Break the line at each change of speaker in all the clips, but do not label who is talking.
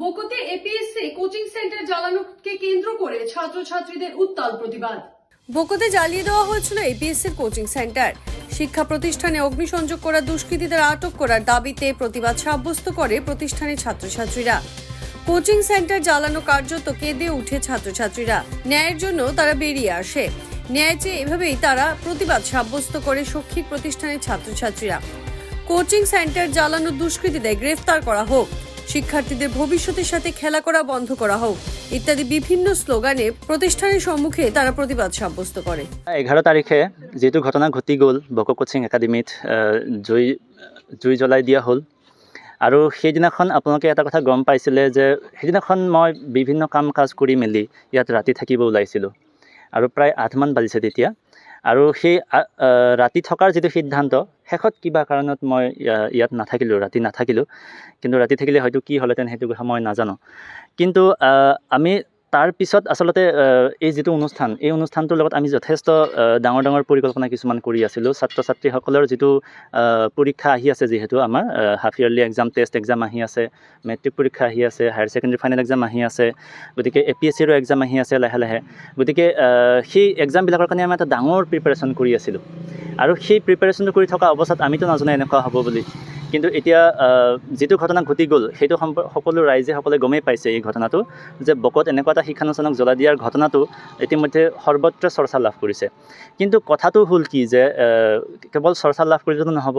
বোকোতে APSC coaching centre জ্বালানোকে কেন্দ্র করে ছাত্রছাত্রীদের উত্তাল প্রতিবাদ। বোকোতে জ্বালিয়ে দেওয়া হয়েছিল এপিএসসির কোচিং সেন্টার। শিক্ষা প্রতিষ্ঠানে অগ্নিসংযোগ করা দুষ্কৃতীদের আটক করার দাবিতে প্রতিবাদ সাব্যস্ত করে প্রতিষ্ঠানের ছাত্রছাত্রীরা। কোচিং সেন্টার জ্বালানো কার্যত কেঁদে উঠে ছাত্রছাত্রীরা। ন্যায়ের জন্য তারা বেরিয়ে আসে। ন্যায় চেয়ে এভাবেই তারা প্রতিবাদ সাব্যস্ত করে শৈক্ষিক প্রতিষ্ঠানের ছাত্রছাত্রীরা। কোচিং সেন্টার জ্বালানো দুষ্কৃতীদের গ্রেফতার করা হোক। শিক্ষার্থীদের ভবিষ্যতের সাথে খেলা করা বন্ধ করা হোক ইত্যাদি বিভিন্ন স্লোগানে প্ৰতিষ্ঠানের সম্মুখে তারা প্রতিবাদ সাব্যস্ত করে।
এঘাৰ তাৰিখে যিটো ঘটনা ঘটি গ'ল, বক কোচিং একাডেমীত জুই জুই জ্বলাই দিয়া হ'ল। আৰু সেইদিনাখন আপোনালোকে এটা কথা গম পাইছিলে যে সেইদিনাখন মই বিভিন্ন কাম কাজ কৰি মেলি ইয়াত ৰাতি থাকিব ওলাইছিলোঁ। আৰু প্ৰায় আঠমান বাজিছে তেতিয়া। আৰু সেই ৰাতি থকাৰ যিটো সিদ্ধান্ত শেষত কিবা কাৰণত মই ইয়া- ইয়াত নাথাকিলোঁ ৰাতি নাথাকিলোঁ। কিন্তু ৰাতি থাকিলে হয়তো কি হ'লহেঁতেন সেইটো কথা মই নাজানো। কিন্তু আমি তাৰ পিছত আচলতে এই যিটো অনুষ্ঠান এই অনুষ্ঠানটোৰ লগত আমি যথেষ্ট ডাঙৰ ডাঙৰ পৰিকল্পনা কিছুমান কৰি আছিলোঁ। ছাত্ৰ ছাত্ৰীসকলৰ যিটো পৰীক্ষা আহি আছে যিহেতু আমাৰ half yearly exam test exam আহি আছে মেট্ৰিক পৰীক্ষা আহি আছে হায়াৰ ছেকেণ্ডেৰী ফাইনেল এক্সাম আহি আছে গতিকে এ পি এছ চিৰো এক্সাম আহি আছে লাহে লাহে। গতিকে সেই এক্সামবিলাকৰ কাৰণে আমি এটা ডাঙৰ প্ৰিপেৰেশ্যন কৰি আছিলোঁ। আৰু সেই প্ৰিপেৰেশ্যনটো কৰি থকা অৱস্থাত আমিতো নাজানো এনেকুৱা হ'ব বুলি। কিন্তু এতিয়া যিটো ঘটনা ঘটি গ'ল সেইটো সম্প সকলো ৰাইজে সকলোৱে গমেই পাইছে এই ঘটনাটো যে বকত এনেকুৱা এটা শিক্ষানুষ্ঠানক জ্বলাই দিয়াৰ ঘটনাটো ইতিমধ্যে সৰ্বত্ৰ চৰ্চা লাভ কৰিছে। কিন্তু কথাটো হ'ল কি যে কেৱল চৰ্চা লাভ কৰিলেতো নহ'ব।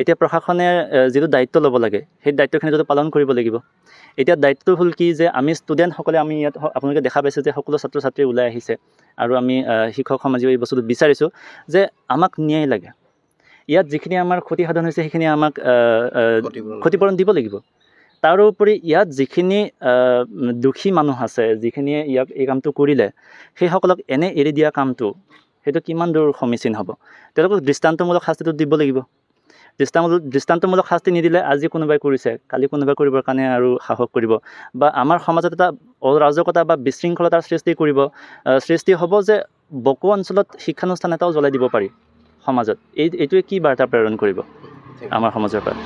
এতিয়া প্ৰশাসনে যিটো দায়িত্ব ল'ব লাগে সেই দায়িত্বখিনিতো পালন কৰিব লাগিব। এতিয়া দায়িত্বটো হ'ল কি যে আমি ষ্টুডেণ্টসকলে আমি ইয়াত আপোনালোকে দেখা পাইছে যে সকলো ছাত্ৰ ছাত্ৰী ওলাই আহিছে। আৰু আমি শিক্ষক সমাজেও এই বস্তুটো বিচাৰিছোঁ যে আমাক ন্যায় লাগে। ইয়াত যিখিনি আমাৰ ক্ষতিসাধন হৈছে সেইখিনি আমাক ক্ষতিপূৰণ দিব লাগিব। তাৰোপৰি ইয়াত যিখিনি দোষী মানুহ আছে যিখিনিয়ে ইয়াক এই কামটো কৰিলে সেইসকলক এনে এৰি দিয়া কামটো সেইটো কিমান দূৰ সমীচীন হ'ব? তেওঁলোকক দৃষ্টান্তমূলক শাস্তিটো দিব লাগিব। দৃষ্টামূলক দৃষ্টান্তমূলক শাস্তি নিদিলে আজি কোনোবাই কৰিছে কালি কোনোবাই কৰিবৰ কাৰণে আৰু সাহস কৰিব। বা আমাৰ সমাজত এটা অৰাজকতা বা বিশৃংখলতাৰ সৃষ্টি কৰিব সৃষ্টি হ'ব যে বকো অঞ্চলত শিক্ষানুষ্ঠান এটাও জ্বলাই দিব পাৰি। সমাজত। এই এইটোৱে কি বাৰ্তা প্ৰেৰণ কৰিব আমাৰ সমাজৰ পৰা?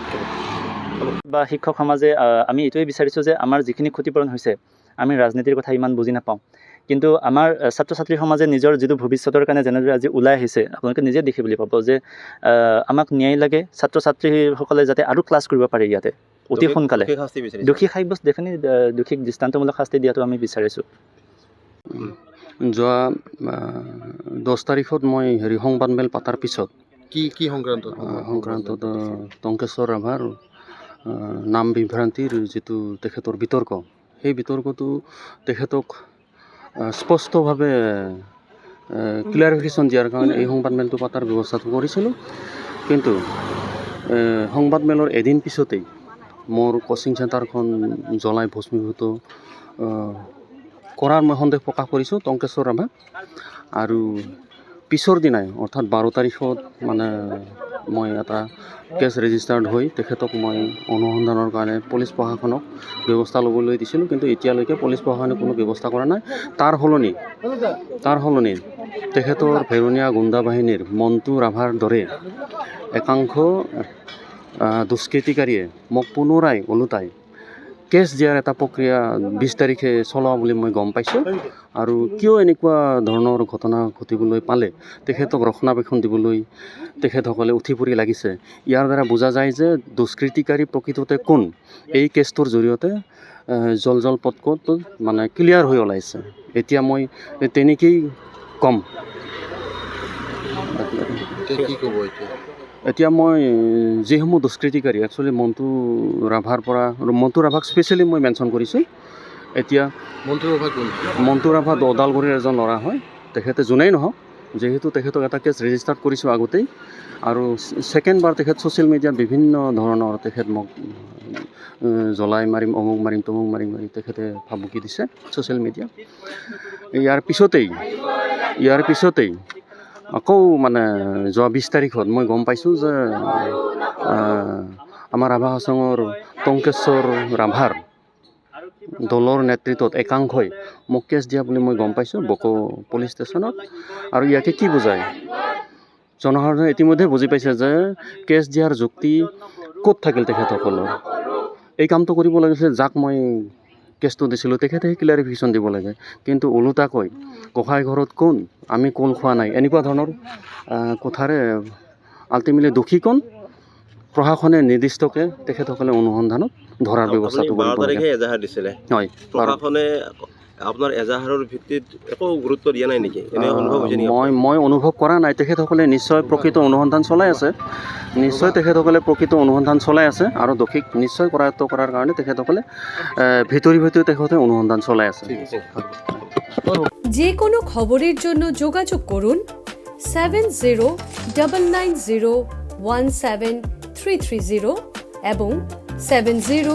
বা শিক্ষক সমাজে আমি এইটোৱে বিচাৰিছোঁ যে আমাৰ যিখিনি ক্ষতিপূৰণ হৈছে আমি ৰাজনীতিৰ কথা ইমান বুজি নাপাওঁ। কিন্তু আমাৰ ছাত্ৰ ছাত্ৰী সমাজে নিজৰ যিটো ভৱিষ্যতৰ কাৰণে যেনেদৰে আজি ওলাই আহিছে আপোনালোকে নিজে দেখিবলৈ পাব যে আমাক ন্যায় লাগে ছাত্ৰ ছাত্ৰীসকলে যাতে আৰু ক্লাছ কৰিব পাৰে ইয়াতে অতি সোনকালে। দোষী সাব্যস্ত ডেফিনেট দোষীক দৃষ্টান্তমূলক শাস্তি দিয়াটো আমি বিচাৰিছোঁ।
যোৱা দহ তাৰিখত মই হেৰি সংবাদমেল পাতাৰ পিছত
কি কি সংক্ৰান্ত
সংক্ৰান্তত টংকেশ্বৰ ৰাভাৰ নাম বিভ্ৰান্তিৰ যিটো তেখেতৰ বিতৰ্ক সেই বিতৰ্কটো তেখেতক স্পষ্টভাৱে ক্লিয়াৰিফিকেশ্যন দিয়াৰ কাৰণে এই সংবাদমেলটো পতাৰ ব্যৱস্থাটো কৰিছিলোঁ। কিন্তু সংবাদমেলৰ এদিন পিছতেই মোৰ কোচিং চেণ্টাৰখন জ্বলাই ভস্মীভূত কৰাৰ মই সন্দেহ প্ৰকাশ কৰিছোঁ, টংকেশ্বৰ ৰাভা আৰু পিছৰ দিনাই, অৰ্থাৎ বাৰ তাৰিখত মানে মই এটা কেছ ৰেজিষ্টাৰ্ড হৈ তেখেতক মই অনুসন্ধানৰ কাৰণে পুলিচ প্ৰশাসনক ব্যৱস্থা ল'বলৈ দিছিলোঁ, কিন্তু এতিয়ালৈকে পুলিচ প্ৰশাসনে কোনো ব্যৱস্থা কৰা নাই। তাৰ সলনি তাৰ সলনি তেখেতৰ ভেৰণীয়া গুণ্ডা বাহিনীৰ মন্টু ৰাভাৰ দৰে একাংশ দুষ্কৃতিকাৰীয়ে মোক পুনৰাই ওলোটাই কেছ দিয়াৰ এটা প্ৰক্ৰিয়া বিছ তাৰিখে চলোৱা বুলি মই গম পাইছোঁ। আৰু কিয় এনেকুৱা ধৰণৰ ঘটনা ঘটিবলৈ পালে? তেখেতক ৰক্ষণাবেক্ষণ দিবলৈ তেখেতসকলে উঠি পৰি লাগিছে। ইয়াৰ দ্বাৰা বুজা যায় যে দুষ্কৃতিকাৰী প্ৰকৃততে কোন? এই কেছটোৰ জৰিয়তে জল জল পটকত মানে ক্লিয়াৰ হৈ ওলাইছে। এতিয়া মই তেনেকেই ক'ম।
এতিয়া
মই যিসমূহ দুষ্কৃতিকাৰী একচুৱেলি মন্টু ৰাভাৰ পৰা মন্টু ৰাভাক স্পেচিয়েলি মই মেনশ্যন কৰিছোঁ। এতিয়া
মন্ত্ৰীসভা কোন?
মন্টু ৰাভা ওদালগুৰিৰ এজন ল'ৰা হয়। তেখেতে যোনেই নহওক যিহেতু তেখেতক এটা কেছ ৰেজিষ্টাৰ্ড কৰিছোঁ আগতেই। আৰু ছেকেণ্ডবাৰ তেখেত ছ'চিয়েল মিডিয়াত বিভিন্ন ধৰণৰ তেখেত মোক জ্বলাই মাৰিম অমুক মাৰিম তমুক মাৰিম মাৰি তেখেতে ভাবুকি দিছে ছ'চিয়েল মিডিয়াত ইয়াৰ পিছতেই ইয়াৰ পিছতেই আকৌ মানে যোৱা বিছ তাৰিখত মই গম পাইছোঁ যে আমাৰ ৰাভা হাছঙৰ টংকেশ্বৰ ৰাভাৰ দলৰ নেতৃত্বত একাংশই মোক কেছ দিয়া বুলি মই গম পাইছোঁ বকো পুলিচ ষ্টেচনত। আৰু ইয়াকে কি বুজায়? জনসাধাৰণে ইতিমধ্যে বুজি পাইছে যে কেছ দিয়াৰ যুক্তি ক'ত থাকিল তেখেতসকলৰ। এই কামটো কৰিব লাগিছিল যাক মই কেছটো দিছিলোঁ তেখেতে সেই ক্লিয়াৰিফিকেশ্যন দিব লাগে। কিন্তু ওলোটাকৈ গোসাঁই ঘৰত কোন? আমি কল খোৱা নাই। এনেকুৱা ধৰণৰ কথাৰে আল্টিমেটলি দোষী কোন? প্ৰশাসনে নিৰ্দিষ্টকৈ তেখেতসকলে অনুসন্ধানত ধৰাৰ ব্যৱস্থাটো কৰিব লাগে। হয়
প্ৰশাসনে আপোনাৰ এজাহাৰৰ ভিত্তিত একো গুৰুত্ব দিয়া নাই নেকি? এনে অনুভৱ হৈছে নেকি
মই মই অনুভৱ কৰা নাই। তেখেতসকলে নিশ্চয় প্ৰকৃত অনুসন্ধান চলাই আছে। নিশ্চয় তেখেতসকলে প্ৰকৃত অনুসন্ধান চলাই আছে আৰু দোষীক নিশ্চয় কৰায়ত্ব কৰাৰ কাৰণে তেখেতসকলে ভিতৰি ভিতৰি তেখেতে অনুসন্ধান চলাই আছে।
ঠিক আছে
যে কোনো খবরের জন্য যোগাযোগ করুন seven zero double nine zero one seven three three zero এবং seven zero